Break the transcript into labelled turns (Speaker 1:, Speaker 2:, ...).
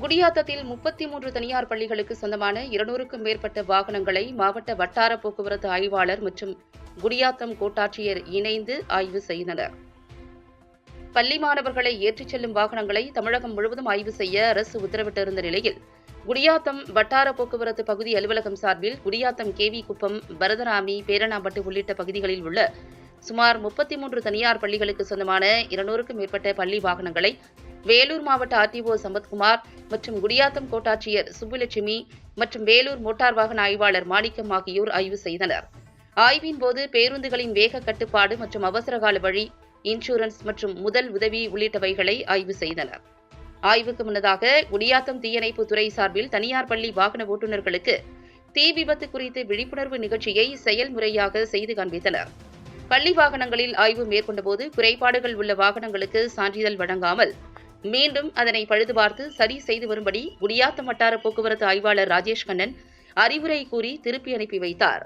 Speaker 1: குடியாத்தத்தில் முப்பத்தி மூன்று தனியார் பள்ளிகளுக்கு சொந்தமான இருநூறுக்கும் மேற்பட்ட வாகனங்களை மாவட்ட வட்டார போக்குவரத்து ஆய்வாளர் மற்றும் குடியாத்தம் கோட்டாட்சியர் இணைந்து ஆய்வு செய்தனர். பள்ளி மாணவர்களை ஏற்றிச் செல்லும் வாகனங்களை தமிழகம் முழுவதும் ஆய்வு செய்ய அரசு உத்தரவிட்டிருந்த நிலையில் குடியாத்தம் வட்டார போக்குவரத்து பகுதி அலுவலகம் சார்பில் குடியாத்தம் கேவி குப்பம் பரதராமி பேரணாம்பட்டு உள்ளிட்ட பகுதிகளில் உள்ள சுமார் முப்பத்தி மூன்று தனியார் பள்ளிகளுக்கு சொந்தமான இருநூறுக்கும் மேற்பட்ட பள்ளி வாகனங்களை வேலூர் மாவட்ட ஆர்டிஓ சம்பத்குமார் மற்றும் குடியாத்தம் கோட்டாட்சியர் சுப்புலட்சுமி மற்றும் வேலூர் மோட்டார் வாகன ஆய்வாளர் மாணிக்கம் ஆகியோர் ஆய்வு செய்தனர். ஆய்வின் போது பேருந்துகளின் வேக கட்டுப்பாடு மற்றும் அவசரகால வழி இன்சூரன்ஸ் மற்றும் முதல் உதவி உள்ளிட்டவைகளை ஆய்வு செய்தனர். ஆய்வுக்கு முன்னதாக குடியாத்தம் தீயணைப்பு துறை சார்பில் தனியார் பள்ளி வாகன ஓட்டுநர்களுக்கு தீ விபத்து குறித்து விழிப்புணர்வு நிகழ்ச்சியை செயல்முறையாக செய்து காண்பித்தனர். பள்ளி வாகனங்களில் ஆய்வு மேற்கொண்டபோது குறைபாடுகள் உள்ள வாகனங்களுக்கு சான்றிதழ் வழங்காமல் மீண்டும் அதனை பழுது பார்த்து சரி செய்து வரும்படி குடியாத்தம் வட்டார போக்குவரத்து ஆய்வாளர் ராஜேஷ் கண்ணன் அறிவுரை கூறி திருப்பி அனுப்பி வைத்தார்.